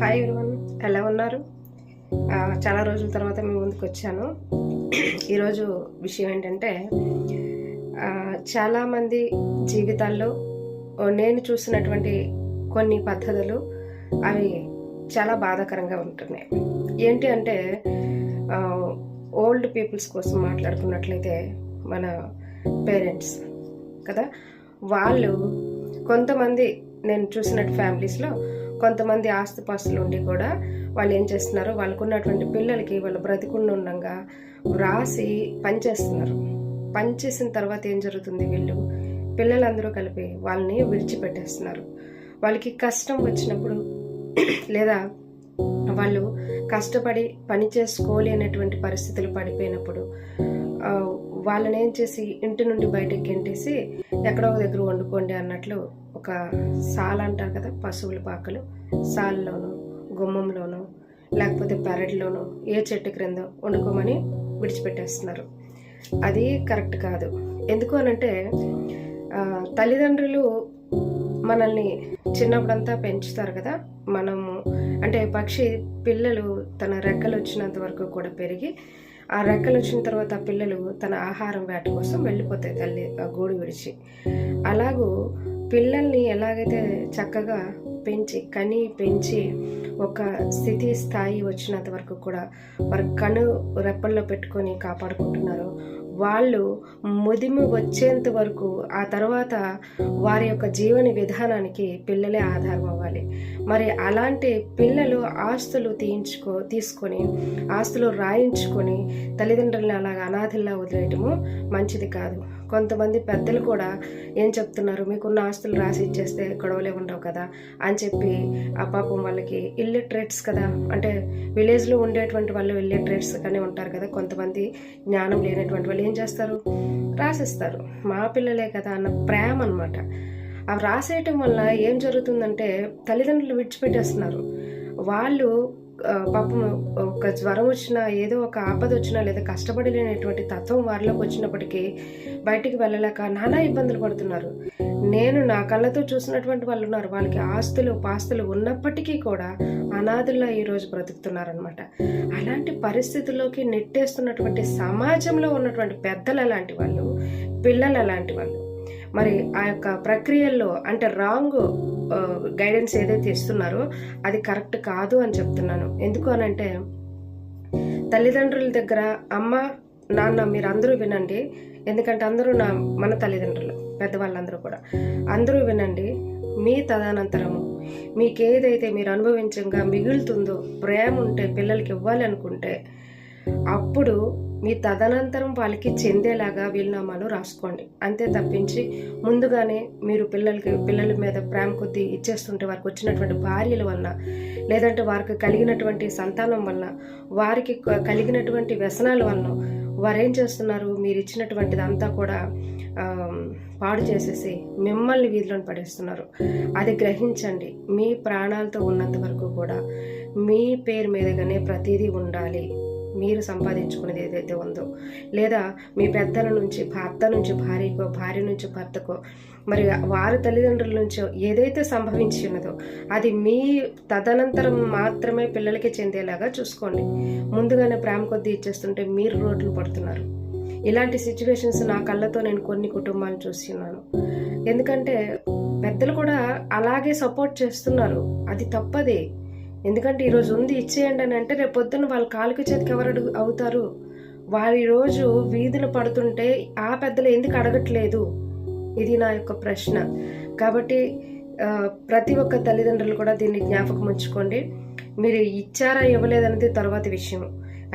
Hi everyone. ఎలా ఉన్నారు? చాలా రోజుల తర్వాత మీ ముందుకు వచ్చాను. ఈరోజు విషయం ఏంటంటే చాలామంది జీవితాల్లో నేను చూసినటువంటి కొన్ని పద్ధతులు అవి చాలా బాధాకరంగా ఉంటున్నాయి. ఏంటి అంటే ఓల్డ్ పీపుల్స్ కోసం మాట్లాడుకున్నట్లయితే మన పేరెంట్స్ కదా వాళ్ళు కొంతమంది నేను చూసినట్టు ఫ్యామిలీస్లో కొంతమంది ఆస్తుపాస్తులు ఉండి కూడా వాళ్ళు ఏం చేస్తున్నారు? వాళ్ళకున్నటువంటి పిల్లలకి వాళ్ళు బ్రతికుండా ఉండగా వ్రాసి పనిచేస్తున్నారు. పనిచేసిన తర్వాత ఏం జరుగుతుంది వీళ్ళు? పిల్లలందరూ కలిపి వాళ్ళని విడిచిపెట్టేస్తున్నారు. వాళ్ళకి కష్టం వచ్చినప్పుడు లేదా వాళ్ళు కష్టపడి పని చేసుకోలేనటువంటి పరిస్థితులు పడిపోయినప్పుడు వాళ్ళని ఏం చేసి ఇంటి నుండి బయటకు గెంటేసి ఎక్కడో ఒక దగ్గర వండుకోండి అన్నట్లు ఒక సాల్ అంటారు కదా పశువుల పాకలు. సాల్లోనూ గుమ్మంలోనూ లేకపోతే పెరట్లోనూ ఏ చెట్టు క్రింద వండుకోమని విడిచిపెట్టేస్తున్నారు. అది కరెక్ట్ కాదు. ఎందుకు అనంటే తల్లిదండ్రులు మనల్ని చిన్నప్పుడంతా పెంచుతారు కదా. మనము అంటే పక్షి పిల్లలు తన రెక్కలు వచ్చినంత వరకు కూడా పెరిగి ఆ రెక్కలు వచ్చిన తర్వాత ఆ పిల్లలు తన ఆహారం వేట కోసం వెళ్ళిపోతాయి తల్లి ఆ గూడు విడిచి. అలాగూ పిల్లల్ని ఎలాగైతే చక్కగా పెంచి కని పెంచి ఒక స్థితి స్థాయి వచ్చినంత వరకు కూడా వారు కను రెప్పల్లో పెట్టుకొని కాపాడుకుంటున్నారు వాళ్ళు ముదిమి వచ్చేంత వరకు ఆ తర్వాత వారి యొక్క జీవన విధానానికి పిల్లలే ఆధారం అవ్వాలి. మరి అలాంటి పిల్లలు ఆస్తులు తీయించుకో తీసుకొని ఆస్తులు రాయించుకొని తల్లిదండ్రులను అలాగ అనాథల్లా వదిలేయటము మంచిది కాదు. కొంతమంది పెద్దలు కూడా ఏం చెప్తున్నారు? మీకున్న ఆస్తులు రాసి ఇచ్చేస్తే గొడవలే ఉండవు కదా అని చెప్పి ఆ పాపం వాళ్ళకి ఇల్లిటరేట్స్ కదా. అంటే విలేజ్లో ఉండేటువంటి వాళ్ళు ఇల్లిటరేట్స్ కానీ ఉంటారు కదా. కొంతమంది జ్ఞానం లేనటువంటి వాళ్ళు ఏం చేస్తారు? రాసిస్తారు. మా పిల్లలే కదా అన్న ప్రేమ అనమాట అవి రాసేయటం వల్ల ఏం జరుగుతుందంటే తల్లిదండ్రులు విడిచిపెట్టేస్తున్నారు. వాళ్ళు పాపం ఒక జ్వరం వచ్చినా ఏదో ఒక ఆపద వచ్చినా లేదా కష్టపడలేనటువంటి తత్వం వారిలోకి వచ్చినప్పటికీ బయటికి వెళ్ళలేక నానా ఇబ్బందులు పడుతున్నారు. నేను నా కళ్ళతో చూసినటువంటి వాళ్ళు ఉన్నారు. వాళ్ళకి ఆస్తులు పాస్తులు ఉన్నప్పటికీ కూడా అనాథుల్లో ఈరోజు బ్రతుకుతున్నారనమాట అలాంటి పరిస్థితుల్లోకి నెట్టేస్తున్నటువంటి సమాజంలో ఉన్నటువంటి పెద్దలు అలాంటి వాళ్ళు పిల్లలు అలాంటి వాళ్ళు. మరి ఆ యొక్క ప్రక్రియల్లో అంటే రాంగ్ గైడెన్స్ ఏదైతే ఇస్తున్నారో అది కరెక్ట్ కాదు అని చెప్తున్నాను. ఎందుకు అనంటే తల్లిదండ్రుల దగ్గర అమ్మ నాన్న మీరు అందరూ వినండి. ఎందుకంటే అందరూ నా మన తల్లిదండ్రులు పెద్దవాళ్ళందరూ కూడా. అందరూ వినండి మీ తదనంతరము. మీకు ఏదైతే మీరు అనుభవించంగా మిగులుతుందో ప్రేమ ఉంటే పిల్లలకి ఇవ్వాలనుకుంటే అప్పుడు మీ తదనంతరం వాళ్ళకి చెందేలాగా వీలునామాలు రాసుకోండి. అంతే తప్పించి ముందుగానే మీరు పిల్లలకి పిల్లల మీద ప్రేమ కొద్ది ఇచ్చేస్తుంటే వారికి వచ్చినటువంటి భార్యల వలన లేదంటే వారికి కలిగినటువంటి సంతానం వలన వారికి కలిగినటువంటి వ్యసనాల వలన వారేం చేస్తున్నారు? మీరు ఇచ్చినటువంటిది అంతా కూడా పాడు చేసేసి మిమ్మల్ని వీధిలో పడేస్తున్నారు. అది గ్రహించండి. మీ ప్రాణాలతో ఉన్నంత వరకు కూడా మీ పేరు మీదగానే ప్రతిదీ ఉండాలి. మీరు సంపాదించుకునేది ఏదైతే ఉందో లేదా మీ పెద్దల నుంచి భర్త నుంచి భార్యకో భార్య నుంచి భర్తకో మరి వారి తల్లిదండ్రుల నుంచో ఏదైతే సంభవించి ఉన్నదో అది మీ తదనంతరం మాత్రమే పిల్లలకి చెందేలాగా చూసుకోండి. ముందుగానే ప్రేమ కొద్దీ ఇచ్చేస్తుంటే మీరు రోడ్లు పడుతున్నారు. ఇలాంటి సిచ్యువేషన్స్ నా కళ్ళతో నేను కొన్ని కుటుంబాలు చూస్తున్నాను ఎందుకంటే పెద్దలు కూడా అలాగే సపోర్ట్ చేస్తున్నారు. అది తప్పదే. ఎందుకంటే ఈరోజు ఉంది ఇచ్చేయండి అని అంటే రేపు పొద్దున్న వాళ్ళ కాలుకి చేతికి ఎవరు అడుగు అవుతారు? వారి రోజు వీధులు పడుతుంటే ఆ పెద్దలు ఎందుకు అడగట్లేదు? ఇది నా యొక్క ప్రశ్న. కాబట్టి ప్రతి ఒక్క తల్లిదండ్రులు కూడా దీన్ని జ్ఞాపకం ఉంచుకోండి. మీరు ఇచ్చారా ఇవ్వలేదనేది తర్వాత విషయం.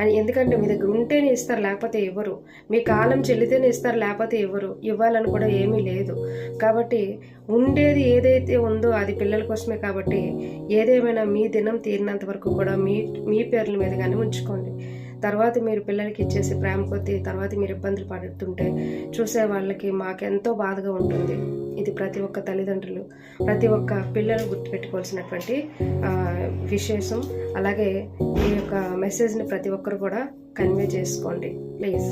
అని ఎందుకంటే మీ దగ్గర ఉంటేనే ఇస్తారు లేకపోతే ఇవ్వరు. మీ కాలం చెల్లితేనే ఇస్తారు లేకపోతే ఇవ్వరు. ఇవ్వాలని కూడా ఏమీ లేదు. కాబట్టి ఉండేది ఏదైతే ఉందో అది పిల్లల కోసమే కాబట్టి ఏదేమైనా మీ దినం తీరినంత వరకు కూడా మీ మీ పేర్ల మీద కానీ ఉంచుకోండి. తర్వాత మీరు పిల్లలకి ఇచ్చేసి ప్రేమ కొద్దీ తర్వాత మీరు ఇబ్బందులు పడుతుంటే చూసే వాళ్ళకి మాకెంతో బాధగా ఉంటుంది. ఇది ప్రతి ఒక్క తల్లిదండ్రులు ప్రతి ఒక్క పిల్లలు గుర్తుపెట్టుకోవాల్సినటువంటి విశేషం. అలాగే ఈ యొక్క మెసేజ్ని ప్రతి ఒక్కరు కూడా కన్వే చేసుకోండి. ప్లీజ్.